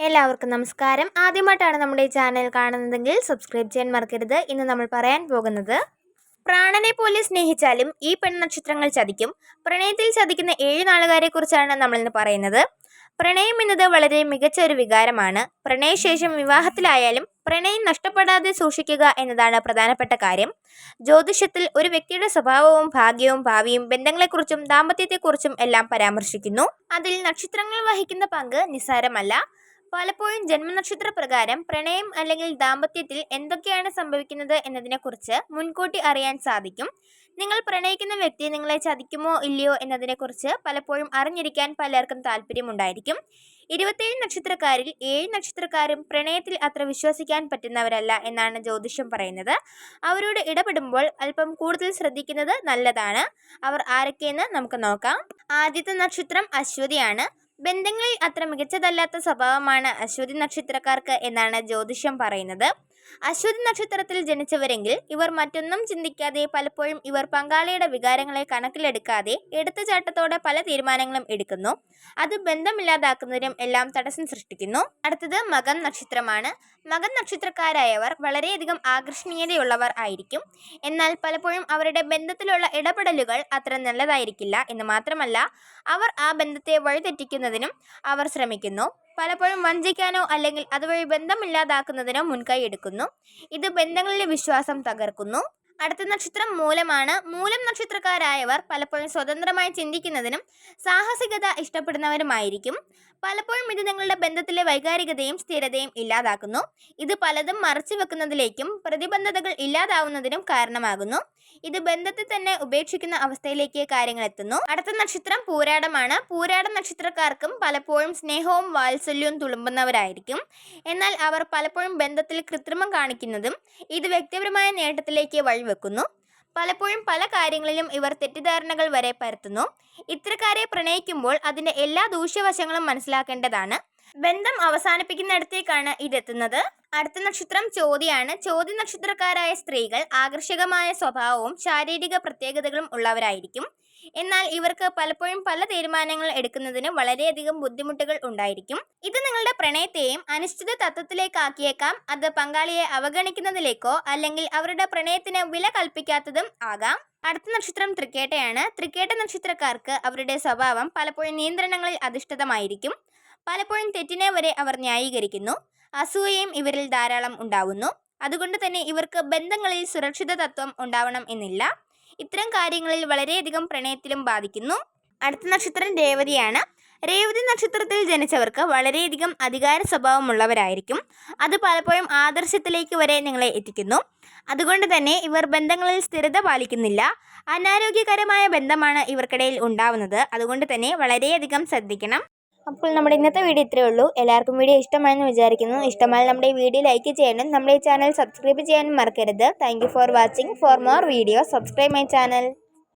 എല്ലാവർക്കും നമസ്കാരം. ആദ്യമായിട്ടാണ് നമ്മുടെ ഈ ചാനൽ കാണുന്നതെങ്കിൽ സബ്സ്ക്രൈബ് ചെയ്യാൻ മറക്കരുത്. ഇന്ന് നമ്മൾ പറയാൻ പോകുന്നത് പ്രാണനെ പോലെ സ്നേഹിച്ചാലും ഈ പെൺനക്ഷത്രങ്ങൾ ചതിക്കും. പ്രണയത്തിൽ ചതിക്കുന്ന ഏഴ് നാളുകാരെ കുറിച്ചാണ് നമ്മൾ ഇന്ന് പറയുന്നത്. പ്രണയം എന്നത് വളരെ മികച്ച ഒരു വികാരമാണ്. പ്രണയശേഷം വിവാഹത്തിലായാലും പ്രണയം നഷ്ടപ്പെടാതെ സൂക്ഷിക്കുക എന്നതാണ് പ്രധാനപ്പെട്ട കാര്യം. ജ്യോതിഷത്തിൽ ഒരു വ്യക്തിയുടെ സ്വഭാവവും ഭാഗ്യവും ഭാവിയും ബന്ധങ്ങളെക്കുറിച്ചും ദാമ്പത്യത്തെക്കുറിച്ചും എല്ലാം പരാമർശിക്കുന്നു. അതിൽ നക്ഷത്രങ്ങൾ വഹിക്കുന്ന പങ്ക് നിസ്സാരമല്ല. പലപ്പോഴും ജന്മനക്ഷത്ര പ്രകാരം പ്രണയം അല്ലെങ്കിൽ ദാമ്പത്യത്തിൽ എന്തൊക്കെയാണ് സംഭവിക്കുന്നത് എന്നതിനെക്കുറിച്ച് മുൻകൂട്ടി അറിയാൻ സാധിക്കും. നിങ്ങൾ പ്രണയിക്കുന്ന വ്യക്തി നിങ്ങളെ ചതിക്കുമോ ഇല്ലയോ എന്നതിനെക്കുറിച്ച് പലപ്പോഴും അറിഞ്ഞിരിക്കാൻ പലർക്കും താല്പര്യമുണ്ടായിരിക്കും ഇരുപത്തേഴ് നക്ഷത്രക്കാരിൽ ഏഴ് നക്ഷത്രക്കാരും പ്രണയത്തിൽ അത്ര വിശ്വസിക്കാൻ പറ്റുന്നവരല്ല എന്നാണ് ജ്യോതിഷം പറയുന്നത്. അവരോട് ഇടപെടുമ്പോൾ അല്പം കൂടുതൽ ശ്രദ്ധിക്കുന്നത് നല്ലതാണ്. അവർ ആരൊക്കെയെന്ന് നമുക്ക് നോക്കാം. ആദ്യത്തെ നക്ഷത്രം അശ്വതിയാണ്. ബന്ധങ്ങളിൽ അത്ര മികച്ചതല്ലാത്ത സ്വഭാവമാണ് അശ്വതി നക്ഷത്രക്കാർക്ക് എന്നാണ് ജ്യോതിഷം പറയുന്നത്. അശ്വതി നക്ഷത്രത്തിൽ ജനിച്ചവരെങ്കിൽ ഇവർ മറ്റൊന്നും ചിന്തിക്കാതെ പലപ്പോഴും ഇവർ പങ്കാളിയുടെ വികാരങ്ങളെ കണക്കിലെടുക്കാതെ എടുത്തുചാട്ടത്തോടെ പല തീരുമാനങ്ങളും എടുക്കുന്നു. അത് ബന്ധമില്ലാതാക്കുന്നതിനും എല്ലാം തടസ്സം സൃഷ്ടിക്കുന്നു. അടുത്തത് മകൻ നക്ഷത്രമാണ്. മകൻ നക്ഷത്രക്കാരായവർ വളരെയധികം ആകർഷണീയതയുള്ളവർ ആയിരിക്കും. എന്നാൽ പലപ്പോഴും അവരുടെ ബന്ധത്തിലുള്ള ഇടപെടലുകൾ അത്ര നല്ലതായിരിക്കില്ല എന്ന് മാത്രമല്ല അവർ ആ ബന്ധത്തെ വഴിതെറ്റിക്കുന്നതിനും അവർ ശ്രമിക്കുന്നു. പലപ്പോഴും വഞ്ചിക്കാനോ അല്ലെങ്കിൽ അതുവഴി ബന്ധമില്ലാതാക്കുന്നതിനോ മുൻകൈ എടുക്കുന്നു. ഇത് ബന്ധങ്ങളിലെ വിശ്വാസം തകർക്കുന്നു. അടുത്ത നക്ഷത്രം മൂലമാണ്. മൂലം നക്ഷത്രക്കാരായവർ പലപ്പോഴും സ്വതന്ത്രമായി ചിന്തിക്കുന്നതിനും സാഹസികത ഇഷ്ടപ്പെടുന്നവരുമായിരിക്കും. പലപ്പോഴും ഇത് നിങ്ങളുടെ ബന്ധത്തിലെ വൈകാരികതയും സ്ഥിരതയും ഇല്ലാതാക്കുന്നു. ഇത് പലതും മറച്ചു വെക്കുന്നതിലേക്കും പ്രതിബന്ധതകൾ ഇല്ലാതാവുന്നതിനും കാരണമാകുന്നു. ഇത് ബന്ധത്തെ തന്നെ ഉപേക്ഷിക്കുന്ന അവസ്ഥയിലേക്ക് കാര്യങ്ങൾ എത്തുന്നു. അടുത്ത നക്ഷത്രം പൂരാടമാണ്. പൂരാട നക്ഷത്രക്കാർക്കും പലപ്പോഴും സ്നേഹവും വാത്സല്യവും തുളുമ്പുന്നവരായിരിക്കും. എന്നാൽ അവർ പലപ്പോഴും ബന്ധത്തിൽ കൃത്രിമം കാണിക്കുന്നതും ഇത് വ്യക്തിപരമായ നേട്ടത്തിലേക്ക് വഴിവെക്കുന്നു. പലപ്പോഴും പല കാര്യങ്ങളിലും ഇവർ തെറ്റിദ്ധാരണകൾ വരെ പരത്തുന്നു. ഇത്തരക്കാരെ പ്രണയിക്കുമ്പോൾ അതിന്റെ എല്ലാ ദൂഷ്യവശങ്ങളും മനസ്സിലാക്കേണ്ടതാണ്. ബന്ധം അവസാനിപ്പിക്കുന്നിടത്തേക്കാണ് ഇതെത്തുന്നത്. അടുത്ത നക്ഷത്രം ചോതിയാണ്. ചോതി നക്ഷത്രക്കാരായ സ്ത്രീകൾ ആകർഷകമായ സ്വഭാവവും ശാരീരിക പ്രത്യേകതകളും ഉള്ളവരായിരിക്കും. എന്നാൽ ഇവർക്ക് പലപ്പോഴും പല തീരുമാനങ്ങൾ എടുക്കുന്നതിന് വളരെയധികം ബുദ്ധിമുട്ടുകൾ ഉണ്ടായിരിക്കും. ഇത് നിങ്ങളുടെ പ്രണയത്തെയും അനിശ്ചിത തത്വത്തിലേക്കാക്കിയേക്കാം. അത് പങ്കാളിയെ അവഗണിക്കുന്നതിലേക്കോ അല്ലെങ്കിൽ അവരുടെ പ്രണയത്തിന് വില കൽപ്പിക്കാത്തതും ആകാം. അടുത്ത നക്ഷത്രം തൃക്കേട്ടയാണ്. തൃക്കേട്ട നക്ഷത്രക്കാർക്ക് അവരുടെ സ്വഭാവം പലപ്പോഴും നിയന്ത്രണങ്ങളിൽ അധിഷ്ഠിതമായിരിക്കും. പലപ്പോഴും തെറ്റിനെ വരെ അവർ ന്യായീകരിക്കുന്നു. അസൂയയും ഇവരിൽ ധാരാളം ഉണ്ടാവുന്നു. അതുകൊണ്ട് തന്നെ ഇവർക്ക് ബന്ധങ്ങളിൽ സുരക്ഷിത തത്വം ഉണ്ടാവണം എന്നില്ല. ഇത്തരം കാര്യങ്ങളിൽ വളരെയധികം പ്രണയത്തിലും ബാധിക്കുന്നു. അടുത്ത നക്ഷത്രം രേവതിയാണ്. രേവതി നക്ഷത്രത്തിൽ ജനിച്ചവർക്ക് വളരെയധികം അധികാര സ്വഭാവമുള്ളവരായിരിക്കും. അത് പലപ്പോഴും ആദർശത്തിലേക്ക് വരെ നിങ്ങളെ എത്തിക്കുന്നു. അതുകൊണ്ട് തന്നെ ഇവർ ബന്ധങ്ങളിൽ സ്ഥിരത പാലിക്കുന്നില്ല. അനാരോഗ്യകരമായ ബന്ധമാണ് ഇവർക്കിടയിൽ ഉണ്ടാവുന്നത്. അതുകൊണ്ട് തന്നെ വളരെയധികം ശ്രദ്ധിക്കണം. അപ്പോൾ നമ്മുടെ ഇന്നത്തെ വീഡിയോ ഇത്രയേ ഉള്ളൂ. എല്ലാവർക്കും വീഡിയോ ഇഷ്ടമായെന്ന് വിചാരിക്കുന്നു. ഇഷ്ടമായാൽ നമ്മുടെ ഈ വീഡിയോ ലൈക്ക് ചെയ്യണം നമ്മുടെ ഈ ചാനൽ സബ്സ്ക്രൈബ് ചെയ്യാനും മറക്കരുത്. Thank for watching for more video subscribe my channel